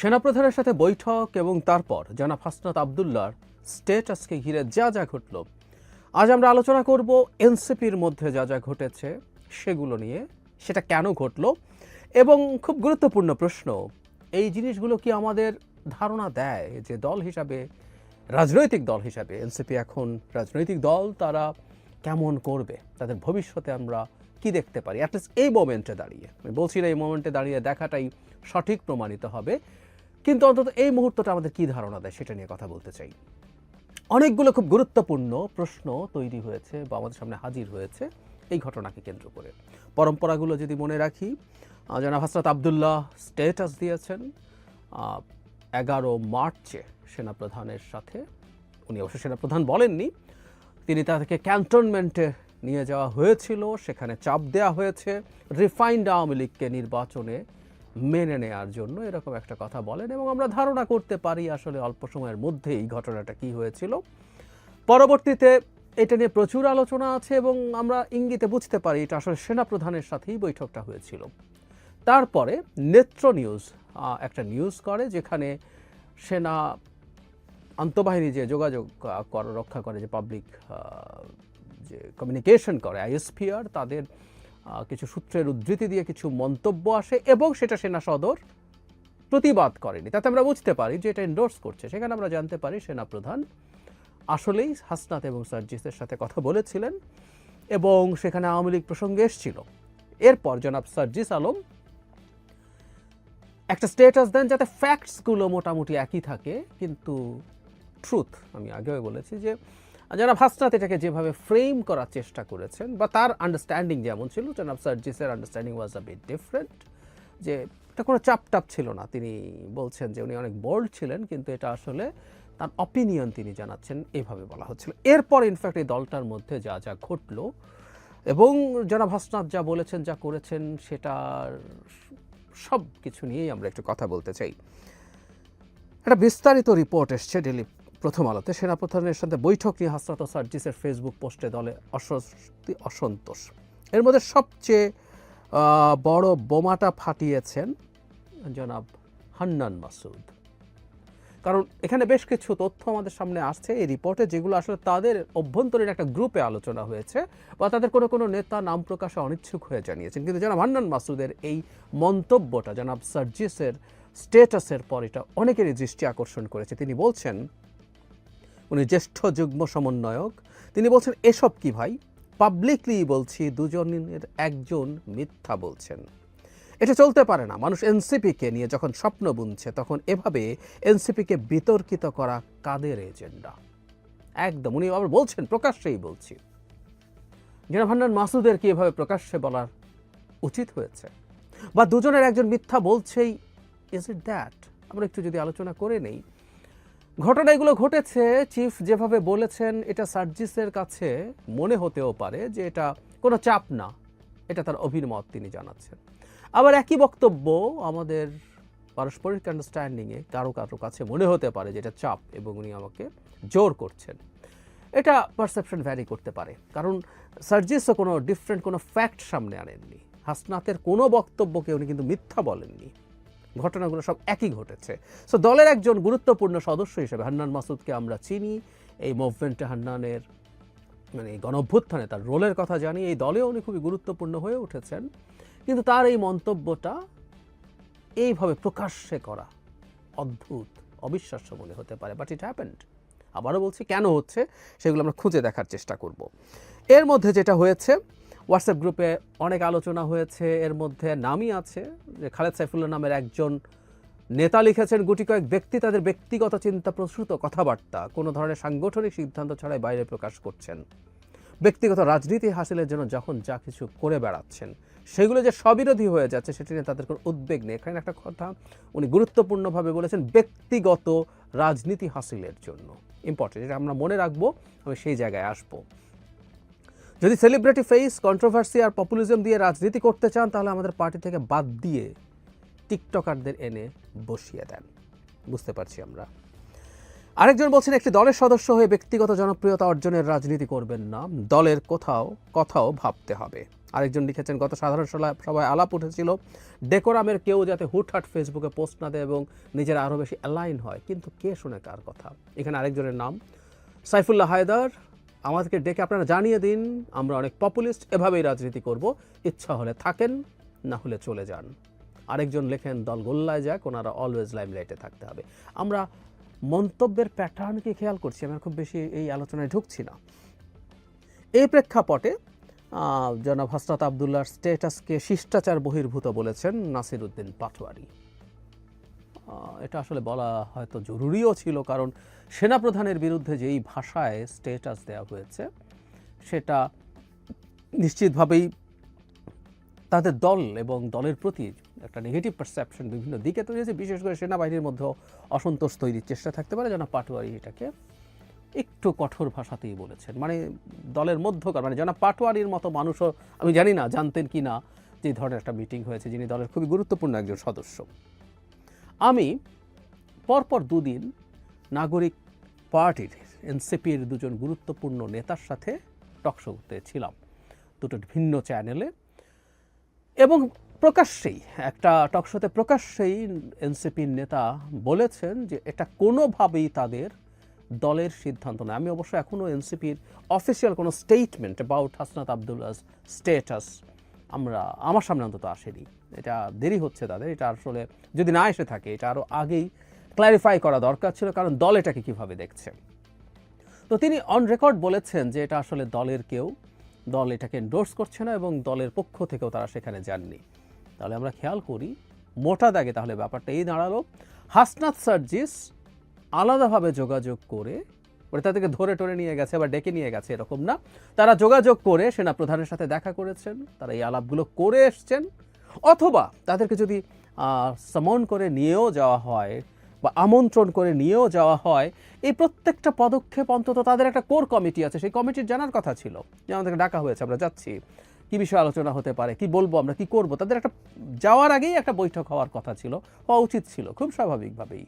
সেনাপ্রধানের সাথে বৈঠক এবং তারপর জানা হাসনাত আবদুল্লার স্টেটাসকে ঘিরে যা যা ঘটল, আজ আমরা আলোচনা করব এনসিপির মধ্যে যা যা ঘটেছে সেগুলো নিয়ে, সেটা কেন ঘটলো এবং খুব গুরুত্বপূর্ণ প্রশ্ন, এই জিনিসগুলো কি আমাদের ধারণা দেয় যে দল হিসাবে, রাজনৈতিক দল হিসাবে এনসিপি এখন রাজনৈতিক দল, তারা কেমন করবে, তাদের ভবিষ্যতে আমরা কি দেখতে পারি? অ্যাটলিস্ট এই মোমেন্টে দাঁড়িয়ে, আমি বলছি না এই মোমেন্টে দাঁড়িয়ে দেখাটাই সঠিক, প্রমাণিত হবে। কিন্তু অন্তত এই মুহূর্তটা আমাদের কি ধারণা দেয় সেটা নিয়ে কথা বলতে চাই। অনেকগুলো খুব গুরুত্বপূর্ণ প্রশ্ন তৈরি হয়েছে বা আমাদের সামনে হাজির হয়েছে এই ঘটনাকে কেন্দ্র করে। পরম্পরাগুলো যদি মনে রাখি জনাব হাসরাত আবদুল্লাহ স্টেটাস দিয়েছেন এগারো মার্চে সেনাপ্রধানের সাথে। উনি অবশ্য সেনাপ্রধান বলেননি। তিনি তাদেরকে ক্যান্টনমেন্টে নিয়ে যাওয়া হয়েছিল, সেখানে চাপ দেওয়া হয়েছে। রিফাইন্ড আওয়ামী লীগকে নির্বাচনে মেনে নেওয়ার জন্য এরকম একটা কথা বলেন এবং আমরা ধারণা করতে পারি আসলে অল্প সময়ের মধ্যে এই ঘটনাটা কি হয়েছিল। পরবর্তীতে এটা নিয়ে প্রচুর আলোচনা আছে এবং আমরা ইঙ্গিতে বুঝতে পারি এটা আসলে সেনাপ্রধানের সাথেই বৈঠকটা হয়েছিল। তারপরে নেত্র নিউজ একটা নিউজ করে যেখানে সেনা আন্তঃবাহিনী যে যোগাযোগ রক্ষা করে যে পাবলিক যে কমিউনিকেশন করে, আইএসপিআর, তাদের কিছু সূত্রের উদ্ধৃতি দিয়ে কিছু মন্তব্য আসে এবং সেটা সেনা সদর প্রতিবাদ করেনি। তাতে আমরা বুঝতে পারি যে এটা এন্ডোর্স করছে। সেখানে আমরা জানতে পারি সেনাপ্রধান আসলেই হাসনাত এবং সার্জিসের সাথে কথা বলেছিলেন এবং সেখানে আওয়ামী লীগ প্রসঙ্গে এসেছিল। এরপর জনাব সার্জিস আলম একটা স্টেটাস দেন যাতে ফ্যাক্টসগুলো মোটামুটি একই থাকে, কিন্তু ট্রুথ আমি আগেও বলেছি যে যারা হাসনাত এটাকে যেভাবে ফ্রেম করার চেষ্টা করেছেন বা তার আন্ডারস্ট্যান্ডিং যেমন ছিল, জনাব সার্জিসের understanding was a bit different যে এটা কোনো চাপ টাপ ছিল না। তিনি বলছেন যে উনি অনেক বোল্ড ছিলেন, কিন্তু এটা আসলে তার অপিনিয়ন তিনি জানাচ্ছেন, এভাবে বলা হচ্ছিল। এরপর ইনফ্যাক্ট এই দলটার মধ্যে যা যা ঘটলো এবং জনাব হাসনাত যা বলেছেন, যা করেছেন, সেটার সব কিছু নিয়েই আমরা একটু কথা বলতে চাই। একটা বিস্তারিত রিপোর্ট এসছে ডেলি প্রথম আলোতে সেনাপ্রধানের সাথে বৈঠক নিয়ে হাসনাত ও সার্জিসের ফেসবুক পোস্টে দলে অস্বস্তি, অসন্তোষ। এর মধ্যে সবচেয়ে বড় বোমাটা ফাটিয়েছেন জনাব হান্নান মাসুদ। কারণ এখানে বেশ কিছু তথ্য আমাদের সামনে আসছে এই রিপোর্টে, যেগুলো আসলে তাদের অভ্যন্তরীণ একটা গ্রুপে আলোচনা হয়েছে বা তাদের কোনো কোনো নেতা নাম প্রকাশে অনিচ্ছুক হয়ে জানিয়েছেন। কিন্তু জনাব হান্নান মাসুদের এই মন্তব্যটা, জনাব সার্জিসের স্টেটাসের পর এটা অনেকেরই দৃষ্টি আকর্ষণ করেছে। তিনি বলছেন উনি জ্যেষ্ঠ যুগ্ম সমন্বয়ক। তিনি বলছেন, এসব কি ভাই? পাবলিকলি বলছি, দুজনের একজন মিথ্যা বলছেন। এটা চলতে পারে না। মানুষ এনসিপিকে নিয়ে যখন স্বপ্ন বুনছে, তখন এভাবে এনসিপিকে বিতর্কিত করা কাদের এজেন্ডা? একদম, উনি আবার বলছেন, প্রকাশ্যেই বলছি। জেনা ভান্ডার মাসুদের কি এভাবে প্রকাশ্যে বলার উচিত হয়েছে? বা দুজনের একজন মিথ্যা বলছেই ইজ ইট দ্যাট আমরা একটু যদি আলোচনা করে নেই ঘটনা এগুলো ঘটেছে, চিফ যেভাবে বলেছেন, এটা সার্জিসের কাছে মনে হতেও পারে যে এটা কোনো চাপ না। এটা তার অভিমত তিনি জানাচ্ছেন। আবার একই বক্তব্য আমাদের পারস্পরিক আন্ডারস্ট্যান্ডিংয়ে কারও কারও কাছে মনে হতে পারে যে এটা চাপ এবং উনি আমাকে জোর করছেন। এটা পারসেপশন ভ্যারি করতে পারে। কারণ সার্জিসও কোনো ডিফারেন্ট কোনো ফ্যাক্ট সামনে আনেননি। হাসনাতের কোনো বক্তব্যকে উনি কিন্তু মিথ্যা বলেননি। ঘটনাগুলো সব একই ঘটেছে। সো দলের একজন গুরুত্বপূর্ণ সদস্য হিসেবে হান্নান মাসুদকে আমরা চিনি। এই মুভমেন্টে হান্নানের মানে এই গণঅভ্যুত্থানে তার রোলের কথা জানি। এই দলেও উনি খুবই গুরুত্বপূর্ণ হয়ে উঠেছেন। কিন্তু তার এই মন্তব্যটা এইভাবে প্রকাশ্যে করা অদ্ভুত, অবিশ্বাস্য মনে হতে পারে। বাট ইট হ্যাপেন্ড আবারও বলছি, কেন হচ্ছে, সেগুলো আমরা খুঁজে দেখার চেষ্টা করব। এর মধ্যে যেটা হয়েছে হোয়াটসঅ্যাপ গ্রুপে অনেক আলোচনা হয়েছে। এর মধ্যে নামই আছে যে খালেদ সাইফুল্লাহ নামের একজন নেতা লিখেছেন, গুটি কয়েক ব্যক্তি তাদের ব্যক্তিগত চিন্তা প্রসূত কথাবার্তা, কোনো ধরনের সাংগঠনিক সিদ্ধান্ত ছাড়াই বাইরে প্রকাশ করছেন। ব্যক্তিগত রাজনীতি হাসিলের জন্য যখন যা কিছু করে বেড়াচ্ছেন, সেগুলো যে স্ববিরোধী হয়ে যাচ্ছে, সেটি নিয়ে তাদের কোনো উদ্বেগ নেই। এখানে একটা কথা উনি গুরুত্বপূর্ণভাবে বলেছেন, ব্যক্তিগত রাজনীতি হাসিলের জন্য। ইম্পর্টেন্ট এটা আমরা মনে রাখব, আমি সেই জায়গায় আসব। যদি সেলিব্রিটি ফেস কন্ট্রোভার্সি আর পপুলিজম দিয়ে রাজনীতি করতে চান, তাহলে আমাদের পার্টি থেকে বাদ দিয়ে টিকটকারদের এনে বসিয়ে দেন। বুঝতে পারছি আমরা। আরেকজন বলছেন, একটি দলের সদস্য হয়ে ব্যক্তিগত জনপ্রিয়তা অর্জনের রাজনীতি করবেন না। দলের কোথাও, কথাও ভাবতে হবে। আরেকজন লিখেছেন, গত সাধারণ সভায় আলাপ উঠেছিল, ডেকোরামের কেউ যাতে হুটহাট ফেসবুকে পোস্ট না দেয় এবং নিজেরা আরও বেশি অ্যালাইন হয়। কিন্তু কে শুনে কার কথা? এখানে আরেকজনের নাম, সাইফুল্লাহ হায়দার আমাদেরকে ডেকে আপনারা জানিয়ে দিন, আমরা অনেক পপুলিস্ট, এভাবেই রাজনীতি করব। ইচ্ছা হলে থাকেন, না হলে চলে যান। আরেকজন লেখেন, দল গোল্লায় যাক, ওনারা অলওয়েজ লাইমলাইটে থাকতে হবে। আমরা মন্তব্যের প্যাটার্নকে খেয়াল করছি? আমরা খুব বেশি এই আলোচনায় ঢুকছি না। এই প্রেক্ষাপটে জনাব হাসনাত আবদুল্লাহর স্টেটাসকে শিষ্টাচার বহির্ভূত বলেছেন নাসির উদ্দিন পাটোয়ারি। এটা আসলে বলা হয়তো জরুরিও ছিল, কারণ সেনাপ্রধানের বিরুদ্ধে যেই ভাষায় স্টেটাস দেওয়া হয়েছে, সেটা নিশ্চিতভাবেই তাদের দল এবং দলের প্রতি একটা নেগেটিভ পারসেপশন বিভিন্ন দিকে তৈরি হয়েছে। বিশেষ করে সেনাবাহিনীর মধ্যে অসন্তোষ তৈরির চেষ্টা থাকতে পারে যেন পাটোয়ারি এটাকে একটু কঠোর ভাষাতেই বলেছেন। মানে দলের মধ্যকার মানে যেন পাটোয়ারির মতো মানুষও, আমি জানি না, জানতেন কি না যে ধরনের একটা মিটিং হয়েছে, যিনি দলের খুবই গুরুত্বপূর্ণ একজন সদস্য। আমি পরপর দুদিন নাগরিক পার্টির এনসিপির দুজন গুরুত্বপূর্ণ নেতার সাথে টকশোতে ছিলাম। দুটো ভিন্ন চ্যানেলে। এবং প্রকাশ্যেই, একটা টকশোতে প্রকাশ্যেই এনসিপির নেতা বলেছেন যে এটা কোনোভাবেই তাদের দলের সিদ্ধান্ত নয়। আমি অবশ্য এখনও এনসিপির অফিসিয়াল কোনো statement about Hasnat Abdullah status আমরা, আমার সামনে অন্তত আসেনি। এটা দেরি হচ্ছে তাদের, এটা আসলে যদি না এসে থাকে, এটা আরও আগেই ক্ল্যারিফাই করা দরকার ছিল, কারণ দল এটাকে কীভাবে দেখছে। তো তিনি অন রেকর্ড বলেছেন যে এটা আসলে দলের কেউ, দল এটাকে এন্ডোর্স করছে না এবং দলের পক্ষ থেকেও তারা সেখানে যাননি। তাহলে আমরা খেয়াল করি, মোটা দাগে তাহলে ব্যাপারটা এই দাঁড়াল। হাসনাত সার্জিস আলাদাভাবে যোগাযোগ করে মানে তাদেরকে ধরে টরে নিয়ে গেছে বা ডেকে নিয়ে গেছে, এরকম না। তারা যোগাযোগ করে সেনা প্রধানের সাথে দেখা করেছেন, তারা এই আলাপগুলো করে এসছেন। অথবা তাদেরকে যদি সমন করে নিয়েও যাওয়া হয় বা আমন্ত্রণ করে নিয়েও যাওয়া হয়, এই প্রত্যেকটা পদক্ষেপ অন্তত তাদের একটা কোর কমিটি আছে। সেই কমিটির জানার কথা ছিল যে আমাদেরকে ডাকা হয়েছে, আমরা যাচ্ছি। কি বিষয়ে আলোচনা হতে পারে, কি বলব আমরা, কি করব? তাদের একটা যাওয়ার আগেই একটা বৈঠক হওয়ার কথা ছিল, হওয়া উচিত ছিল, খুব স্বাভাবিকভাবেই।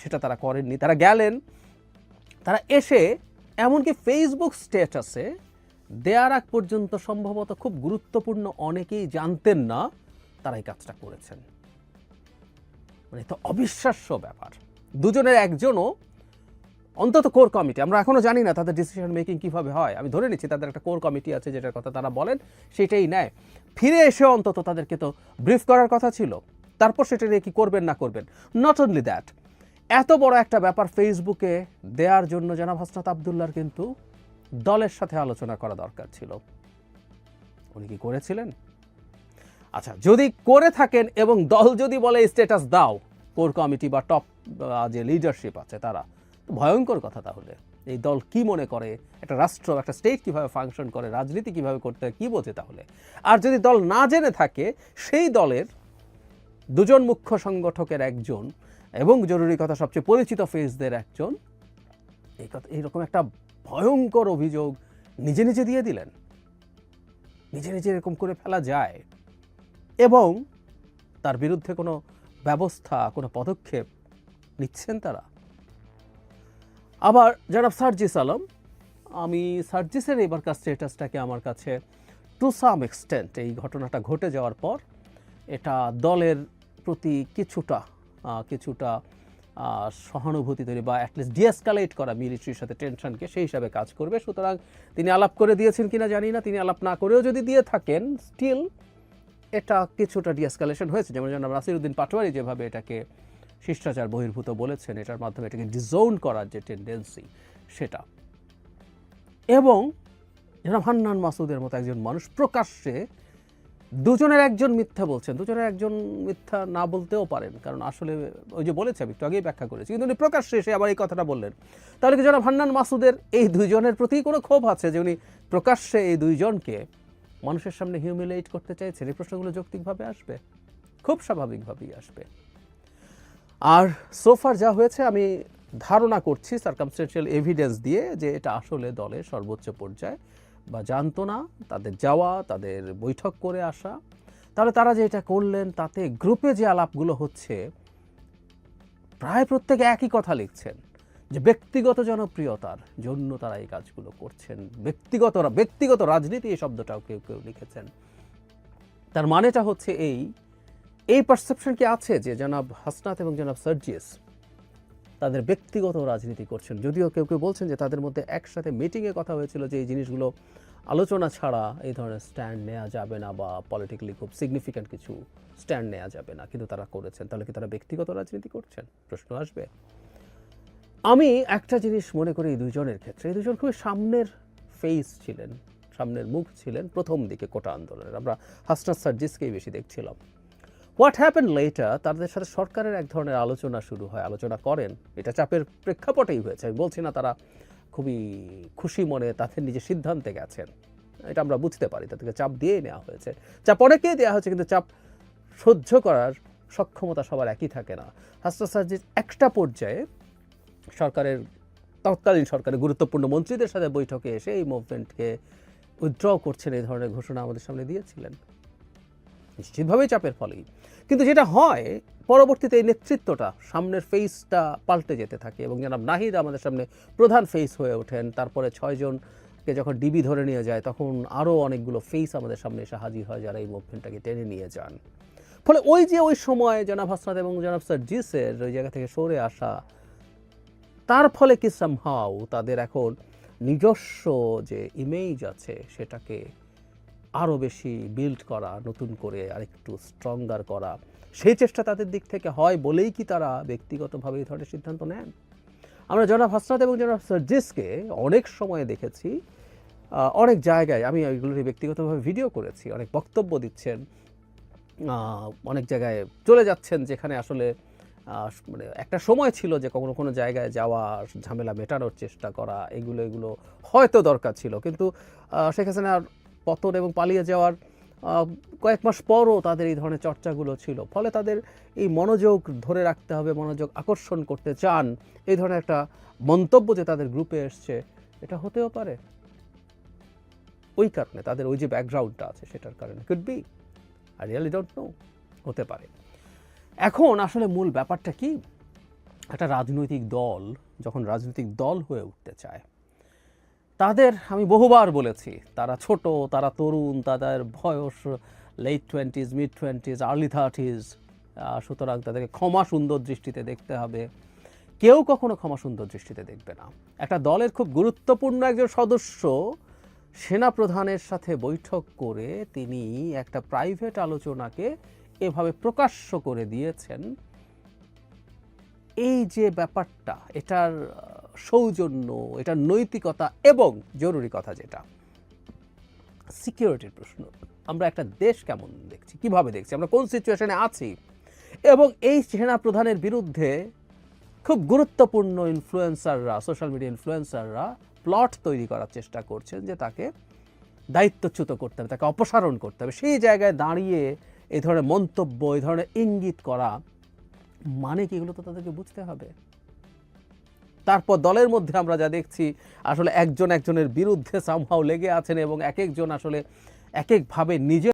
সেটা তারা করেননি। তারা গেলেন, তারা এসে এমনকি ফেসবুক স্ট্যাটাসে দেয়ার আগ পর্যন্ত সম্ভবত খুব গুরুত্বপূর্ণ অনেকেই জানতেন না তারা এই কাজটা করেছেন। মানে তো অবিশ্বাস্য ব্যাপার। দুজনের একজনও অন্তত কোর কমিটি আমরা এখনও জানি না তাদের ডিসিশন মেকিং কীভাবে হয়। আমি ধরে নিচ্ছি তাদের একটা কোর কমিটি আছে যেটার কথা তারা বলেন, সেটাই নেয়। ফিরে এসে অন্তত তাদেরকে তো ব্রিফ করার কথা ছিল। তারপর সেটা নিয়ে কি করবেন না করবেন? নট অনলি দ্যাট এত বড় একটা ব্যাপার ফেসবুকে দেওয়ার জন্য জনাব হাসনাত আবদুল্লার কিন্তু দলের সাথে আলোচনা করা দরকার ছিল। উনি কি করেছিলেন? আচ্ছা যদি করে থাকেন এবং দল যদি বলে স্ট্যাটাস দাও কোর কমিটি বা টপ যে লিডারশিপ আছে তারা ভয়ঙ্কর কথা তাহলে। এই দল কি মনে করে? একটা রাষ্ট্র, একটা স্টেট কীভাবে ফাংশন করে? রাজনীতি কীভাবে করতে হয়? কি বোঝে তাহলে? আর যদি দল না জেনে থাকে, সেই দলের দুজন মুখ্য সংগঠকের একজন এবং জরুরি কথা, সবচেয়ে পরিচিত ফেসদের একজন। এই কথা, এইরকম একটা ভয়ঙ্কর অভিযোগ নিজে নিজে দিয়ে দিলেন। নিজে নিজে এরকম করে ফেলা যায়। এবং তার বিরুদ্ধে কোনো ব্যবস্থা, কোনো পদক্ষেপ নিচ্ছেন তারা। আবার যারা সার্জিস আলম, আমি সার্জিসের এবারকার স্টেটাসটাকে আমার কাছে টু সাম এক্সটেন্ট এই ঘটনাটা ঘটে যাওয়ার পর, এটা দলের প্রতি কিছুটা কিছুটা সহানুভূতি তৈরি বা অ্যাটলিস্ট ডিএসকালেট করা মিলিটারির সাথে টেনশনকে সেই হিসাবে কাজ করবে। সুতরাং তিনি আলাপ করে দিয়েছেন কিনা জানি না, তিনি আলাপ না করেও যদি দিয়ে থাকেন স্টিল এটা কিছুটা ডিএসকালেশন হয়েছে। যেমন জনাব নাসিরুদ্দিন পাটোয়ারি যেভাবে এটাকে শিষ্টাচার বহির্ভূত বলেছেন, এটার মাধ্যমে এটাকে ডিজোন করার যে টেন্ডেন্সি সেটা। এবং জনাব হান্নান মাসুদের মতো একজন মানুষ প্রকাশ্যে দুজনের একজন মিথ্যা বলছেন, দুজনের একজন মিথ্যা না বলতেও পারেন, কারণ আসলে ওই যে বলেছে, আমি একটু আগেই ব্যাখ্যা করেছি, কিন্তু উনি প্রকাশ্যে এসে আবার এই কথাটা বললেন। তাহলে কি জনাব হান্নান মাসুদের এই দুইজনের প্রতি কোনো ক্ষোভ আছে যে উনি প্রকাশ্যে এই দুইজনকে মানুষের সামনে হিউমিলেট করতে চাইছেন? এই প্রশ্নগুলো যৌক্তিকভাবে আসবে? খুব স্বাভাবিকভাবেই আসবে। আর সোফার যা হয়েছে, আমি ধারণা করছি সার্কামস্টেন্সিয়াল এভিডেন্স দিয়ে যে এটা আসলে দলের সর্বোচ্চ পর্যায়ে। বা জানতো না, তাদের যাওয়া, তাদের বৈঠক করে আসা, তাহলে তারা যে এটা করলেন, তাতে গ্রুপে যে আলাপগুলো হচ্ছে, প্রায় প্রত্যেকে একই কথা লিখছেন, যে ব্যক্তিগত জনপ্রিয়তার জন্য তারা এই কাজগুলো করছেন, ব্যক্তিগত ব্যক্তিগত রাজনীতি এই শব্দটাও কেউ কেউ লিখেছেন। তার মানেটা হচ্ছে এই এই পারসেপশন কি আছে যে জনাব হাসনাত এবং জনাব সার্জিয়াস তাদের ব্যক্তিগত রাজনীতি করছেন। যদিও কেউ কেউ বলছেন যে তাদের মধ্যে একসাথে মিটিংয়ে কথা হয়েছিল যে এই জিনিসগুলো আলোচনা ছাড়া এই ধরনের স্ট্যান্ড নেওয়া যাবে না বা পলিটিক্যালি খুব সিগনিফিক্যান্ট কিছু স্ট্যান্ড নেওয়া যাবে না, কিন্তু তারা করেছেন। তাহলে কি তারা ব্যক্তিগত রাজনীতি করছেন? প্রশ্ন আসবে। আমি একটা জিনিস মনে করি এই দুজনের ক্ষেত্রে। এই দুজন খুবই সামনের ফেস ছিলেন, সামনের মুখ ছিলেন প্রথম দিকে কোটা আন্দোলনের। আমরা হাসনাত সার্জিসকেই বেশি দেখছিলাম। হোয়াট হ্যাপেন লেটার তাদের সাথে সরকারের এক ধরনের আলোচনা শুরু হয়, আলোচনা করেন। এটা চাপের প্রেক্ষাপটেই হয়েছে, আমি বলছি না তারা খুবই খুশি মনে তাদের নিজের সিদ্ধান্তে গেছেন। এটা আমরা বুঝতে পারি, তাদেরকে চাপ দিয়েই নেওয়া হয়েছে। চাপ অনেকেই দেওয়া হয়েছে, কিন্তু চাপ সহ্য করার সক্ষমতা সবার একই থাকে না। হাসনাত সার্জিস একটা পর্যায়ে সরকারের, তৎকালীন সরকারের গুরুত্বপূর্ণ মন্ত্রীদের সাথে বৈঠকে এসে এই মুভমেন্টকে উইথড্র করছেন, এই ধরনের ঘোষণা আমাদের সামনে দিয়েছিলেন। নিশ্চিতভাবেই চাপের ফলেই। কিন্তু যেটা হয়, পরবর্তীতে এই নেতৃত্বটা সামনের ফেসটা পাল্টে যেতে থাকে এবং জনাব নাহিদ আমাদের সামনে প্রধান ফেস হয়ে ওঠেন। তারপরে ছয়জনকে যখন ডিবি ধরে নিয়ে যায়, তখন আরও অনেকগুলো ফেস আমাদের সামনে এসে হাজির হয় যারা এই মুভমেন্টটাকে টেনে নিয়ে যান। ফলে ওই যে ওই সময় জনাব হাসনাত এবং জনাব সার্জিসের ওই জায়গা থেকে সরে আসা, তার ফলে কি সামহাও তাদের এখন নিজস্ব যে ইমেজ আছে, সেটাকে আরও বেশি বিল্ড করা, নতুন করে আরেকটু স্ট্রঙ্গার করা। সেই চেষ্টা তাদের দিক থেকে হয় বলেই কি তারা ব্যক্তিগতভাবে এই ধরনের সিদ্ধান্ত নেন? আমরা জনাব হাসনাত এবং জনাব সার্জিসকে অনেক সময় দেখেছি অনেক জায়গায় আমি এগুলোর ব্যক্তিগতভাবে ভিডিও করেছি, অনেক বক্তব্য দিচ্ছেন অনেক জায়গায় চলে যাচ্ছেন যেখানে আসলে মানে একটা সময় ছিল যে কখনো কোনো জায়গায় যাওয়া, ঝামেলা মেটানোর চেষ্টা করা, এগুলো এগুলো হয়তো দরকার ছিল। কিন্তু শেখ হাসিনার পতন এবং পালিয়ে যাওয়ার কয়েক মাস পরও তাদের এই ধরনের চর্চাগুলো ছিল। ফলে তাদের এই মনোযোগ ধরে রাখতে হবে, মনোযোগ আকর্ষণ করতে চান। এই ধরনের একটা মন্তব্য যে তাদের গ্রুপে এসছে, এটা হতেও পারে। ওই কারণে তাদের ওই যে ব্যাকগ্রাউন্ডটা আছে, সেটার কারণে। Could be I really don't know হতে পারে। এখন আসলে মূল ব্যাপারটা কি? একটা রাজনৈতিক দল, যখন রাজনৈতিক দল হয়ে উঠতে চায় তাদের আমি বহুবার বলেছি, তারা ছোট, তারা তরুণ, তাদের বয়স late twenties mid twenties early thirties সুতরাং তাদেরকে ক্ষমা সুন্দর দৃষ্টিতে দেখতে হবে। কেউ কখনো ক্ষমা সুন্দর দৃষ্টিতে দেখবে না। একটা দলের খুব গুরুত্বপূর্ণ একজন সদস্য সেনা প্রধানের সাথে বৈঠক করে তিনি একটা প্রাইভেট আলোচনাকে এভাবে প্রকাশ্য করে দিয়েছেন। এই যে ব্যাপারটা, এটার সৌজন্য, এটা নৈতিকতা এবং জরুরি কথা যেটা। সিকিউরিটির প্রশ্ন, আমরা একটা দেশ কেমন দেখছি, কীভাবে দেখছি, আমরা কোন সিচুয়েশনে আছি? এবং এই সেনা প্রধানের বিরুদ্ধে খুব গুরুত্বপূর্ণ ইনফ্লুয়েন্সাররা সোশ্যাল মিডিয়া ইনফ্লুয়েন্সাররা প্লট তৈরি করার চেষ্টা করছেন যে তাকে দায়িত্বচ্যুত করতে হবে, তাকে অপসারণ করতে হবে। সেই জায়গায় দাঁড়িয়ে এই ধরনের মন্তব্য এই ধরনের ইঙ্গিত করা মানে কি এগুলো তো তাদেরকে বুঝতে হবে? তারপর দলের মধ্যে আমরা যা দেখছি, আসলে একজন একজনের বিরুদ্ধে সামহাও লেগে আছেন এবং এক একজন আসলে এক একভাবে নিজের